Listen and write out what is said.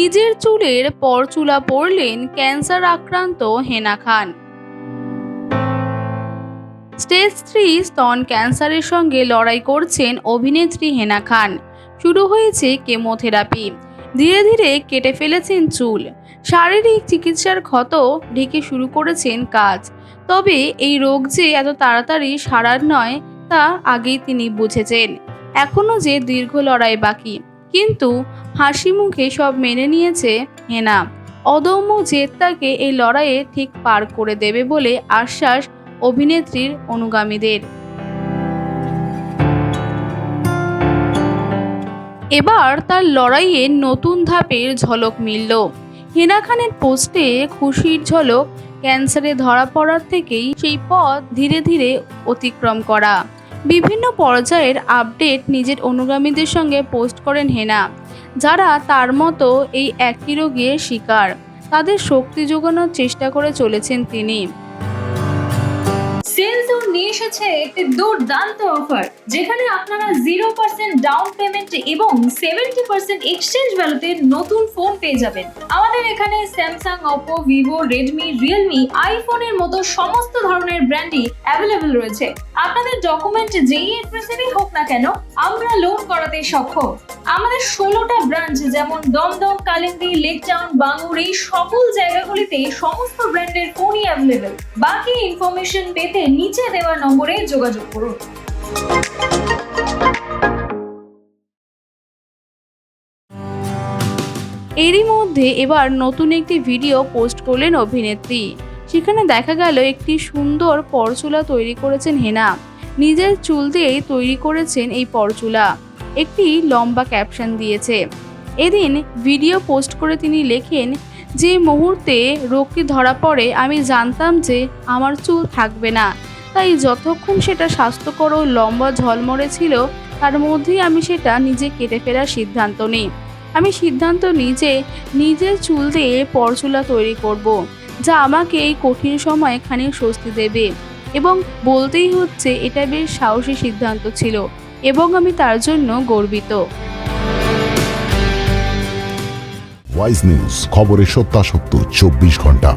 নিজের চুলের পরচুলা পড়লেন ক্যান্সার আক্রান্ত হেনা খান। স্টেজ থ্রি স্তন ক্যান্সারের সঙ্গে লড়াই করছেন অভিনেত্রী হেনা খান। শুরু হয়েছে কেমোথেরাপি। ধীরে ধীরে কেটে ফেলেছেন চুল। শারীরিক চিকিৎসার ক্ষত ঢেকে শুরু করেছেন কাজ। তবে এই রোগ যে এত তাড়াতাড়ি সারার নয়, তা আগেই তিনি বুঝেছেন। এখনও যে দীর্ঘ লড়াই বাকি। কিন্তু হাসি মুখে সব মেনে নিয়েছে হেনা। অদম্য জেদ তাকে এই লড়াইয়ে ঠিক পার করে দেবে বলে আশ্বাস অভিনেত্রীর অনুগামীদের। এবার তার লড়াইয়ে নতুন ধাপের ঝলক মিলল। হেনা খানের পোস্টে খুশির ঝলক, ক্যান্সারে ধরা পড়ার থেকেই সেই পথ ধীরে ধীরে অতিক্রম করা। বিভিন্ন পর্যায়ের আপডেট নিজের অনুগামীদের সঙ্গে পোস্ট করেন হেনা। যারা তার মতো এই একই রোগের শিকার। তাদের শক্তি যোগানোর চেষ্টা করে চলেছেন তিনি। সেলজোন নিয়ে এসেছে একটি দুর্দান্ত অফার যেখানে আপনারা জিরো পার্সেন্ট ডাউন পেমেন্ট এবং সেভেন্টি পার্সেন্ট এক্সচেঞ্জ ভ্যালুতে নতুন ফোন পেয়ে যাবেন। আমাদের এখানে Samsung Oppo Vivo Redmi Realme আইফোনের মতো সমস্ত ধরনের ব্র্যান্ডই অ্যাভেলেবল রয়েছে। আপনাদের ডকুমেন্ট যেই এড্রেসেরই হোক না কেন, আমরা লোন করাতে সক্ষম। আমাদের ষোলোটা ব্রাঞ্চ যেমন দমদম, কালিন্দি লেক টাউন বাঙ্গুর, এই সকল জায়গাগুলিতে সমস্ত ব্র্যান্ডের ফোনই অ্যাভেলেবেল বাকি ইনফরমেশন পেতে নিচে দেওয়া নম্বরে যোগাযোগ করুন। এরই মধ্যে এবার নতুন একটি ভিডিও পোস্ট করলেন অভিনেত্রী। সেখানে দেখা গেল একটি সুন্দর পরচুলা তৈরি করেছেন হেনা। নিজের চুল দিয়েই তৈরি করেছেন এই পরচুলা। একটি লম্বা ক্যাপশন দিয়েছে। এদিন ভিডিও পোস্ট করে তিনি লেখেন যে মুহূর্তে রোগটি ধরা পড়ে, আমি জানতাম যে আমার চুল থাকবে না। তাই যতক্ষণ সেটা স্বাস্থ্যকর ও লম্বা ঝলমরে ছিল, তার মধ্যেই আমি সেটা নিজে কেটে ফেলার সিদ্ধান্ত নিই। আমি সিদ্ধান্ত নিই যে নিজের চুল দিয়ে পরচুলা তৈরি করব। যা আমাকে এই কঠিন সময়ে খানিক স্বস্তি দেবে। এবং বলতেই হচ্ছে, এটা বেশ সাহসী সিদ্ধান্ত ছিল। এবং আমি তার জন্য গর্বিত। ওয়াইজ নিউজ খবরের সত্যাসত্য চব্বিশ ঘণ্টা।